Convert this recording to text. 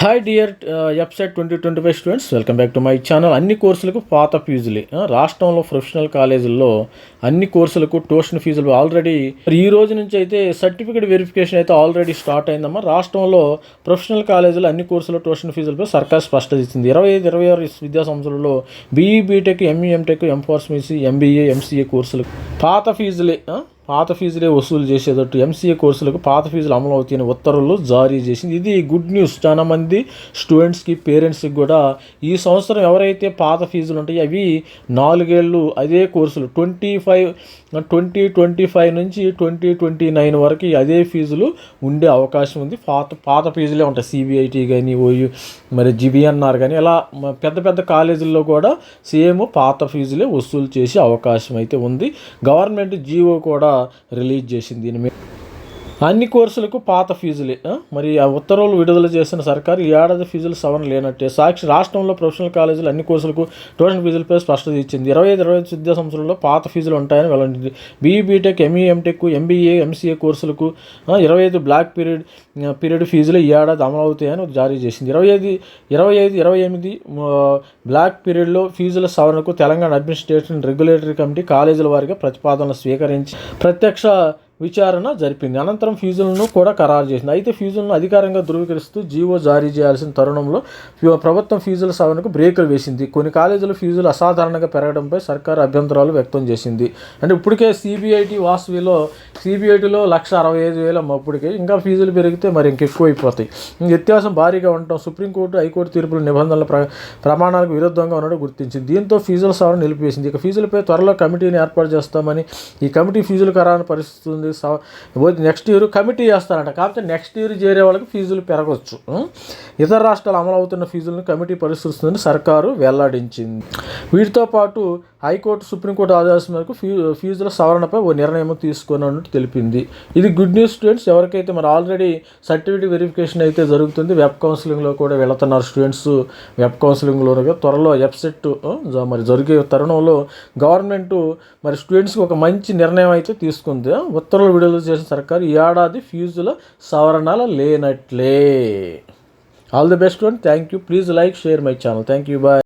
Hi dear website twenty twenty five students welcome back to my channel అన్ని కోర్సులకు పాత ఫీజులే. రాష్ట్రంలో ప్రొఫెషనల్ కాలేజీల్లో అన్ని కోర్సులకు ట్యూషన్ ఫీజులు ఆల్రెడీ. మరి ఈ రోజు నుంచి అయితే సర్టిఫికేట్ వెరిఫికేషన్ అయితే ఆల్రెడీ స్టార్ట్ అయిందమ్మా. రాష్ట్రంలో ప్రొఫెషనల్ కాలేజీలు అన్ని కోర్సుల ట్యూషన్ ఫీజులపై సర్కార్ స్పష్టత ఇచ్చింది. ఇరవై ఐదు ఇరవై ఆరు విద్యా సంవత్సరంలో BE BTech ME MTech MBA MCA కోర్సులు. పాత ఫీజులే పాత ఫీజులే వసూలు చేసేటట్టు ఎంసీఏ కోర్సులకు పాత ఫీజులు అమలు అవుతాయని ఉత్తర్వులు జారీ చేసింది. ఇది గుడ్ న్యూస్. చాలామంది స్టూడెంట్స్కి పేరెంట్స్కి కూడా ఈ సంవత్సరం ఎవరైతే పాత ఫీజులు ఉంటాయో అవి నాలుగేళ్ళు అదే కోర్సులు twenty five twenty twenty five నుంచి ట్వంటీ ట్వంటీ నైన్ వరకు అదే ఫీజులు ఉండే అవకాశం ఉంది. పాత పాత ఫీజులే ఉంటాయి. సిబిఐటి కానీ ఓయూ మరి జిబిఎన్ఆర్ కానీ ఇలా పెద్ద పెద్ద కాలేజీల్లో కూడా సేమ్ పాత ఫీజులే వసూలు చేసే అవకాశం అయితే ఉంది. గవర్నమెంట్ జీవో కూడా రిలీజ్ చేసింది. దీని మీద అన్ని కోర్సులకు పాత ఫీజులే మరి ఆ ఉత్తర్వులు విడుదల చేసిన సర్కారు ఈ ఏడాది ఫీజులు సవరణ లేనట్టే. సాక్షి రాష్ట్రంలో ప్రొఫెషనల్ కాలేజీలు అన్ని కోర్సులకు ట్యూషన్ ఫీజులపై స్పష్టత ఇచ్చింది. ఇరవై ఐదు ఇరవై ఐదు విద్యా సంవత్సరంలో పాత ఫీజులు ఉంటాయని వెల్లడించింది BE BTech ME MTech MBA MCA కోర్సులకు ఇరవై ఐదు బ్లాక్ పీరియడ్ పీరియడ్ ఫీజులు ఈ ఏడాది అమలవుతాయని జారీ చేసింది. ఇరవై ఐదు ఇరవై ఐదు ఇరవై ఎనిమిది బ్లాక్ పీరియడ్లో ఫీజుల సవరణకు తెలంగాణ అడ్మినిస్ట్రేషన్ రెగ్యులేటరీ కమిటీ కాలేజీల వారిగా ప్రతిపాదనలు స్వీకరించి ప్రత్యక్ష విచారణ జరిపింది. అనంతరం ఫీజులను కూడా ఖరారు చేసింది. అయితే ఫీజులను అధికారంగా ధృవీకరిస్తూ జీవో జారీ చేయాల్సిన తరుణంలో ప్రభుత్వం ఫీజుల సవరణకు బ్రేకులు వేసింది. కొన్ని కాలేజీల ఫీజులు అసాధారణంగా పెరగడంపై సర్కారు అభ్యంతరాలు వ్యక్తం చేసింది. అంటే ఇప్పటికే సిబిఐటి వాసవిలో సిబిఐటిలో లక్ష అరవై ఐదు వేల అప్పటికే ఇంకా ఫీజులు పెరిగితే మరి ఇంకెక్కువైపోతాయి వ్యత్యాసం భారీగా ఉండటం సుప్రీంకోర్టు హైకోర్టు తీర్పుల నిబంధనల ప్ర ప్రమాణాలకు విరుద్ధంగా ఉన్నట్టు గుర్తించింది. దీంతో ఫీజుల సవరణ నిలిపివేసింది. ఇక ఫీజులపై త్వరలో కమిటీని ఏర్పాటు చేస్తామని ఈ కమిటీ ఫీజులు ఖరారు పరిస్థితుంది నెక్స్ట్ ఇయర్ కమిటీ చేస్తారంట. కాకపోతే నెక్స్ట్ ఇయర్ చేరే వాళ్ళకి ఫీజులు పెరగవచ్చు ఇతర రాష్ట్రాలు అమలవుతున్న ఫీజులను కమిటీ పరిశీలిస్తుందని సర్కారు వెల్లడించింది. వీటితో పాటు హైకోర్టు సుప్రీంకోర్టు ఆదేశం మేరకు ఫీ ఫీజుల సవరణపై ఓ నిర్ణయం తీసుకున్నట్టు తెలిపింది. ఇది గుడ్ న్యూస్ స్టూడెంట్స్ ఎవరికైతే మరి ఆల్రెడీ సర్టిఫికేట్ వెరిఫికేషన్ అయితే జరుగుతుంది వెబ్ కౌన్సిలింగ్లో కూడా వెళుతున్నారు స్టూడెంట్స్ వెబ్ కౌన్సిలింగ్లో త్వరలో వెబ్సెట్ మరి జరిగే తరుణంలో గవర్నమెంట్ మరి స్టూడెంట్స్కి ఒక మంచి నిర్ణయం అయితే తీసుకుంది. ఉత్తర్వులు విడుదల చేసిన సర్కారు ఈ ఏడాది ఫీజుల సవరణాల లేనట్లే. All the best thank you please like share my channel thank you bye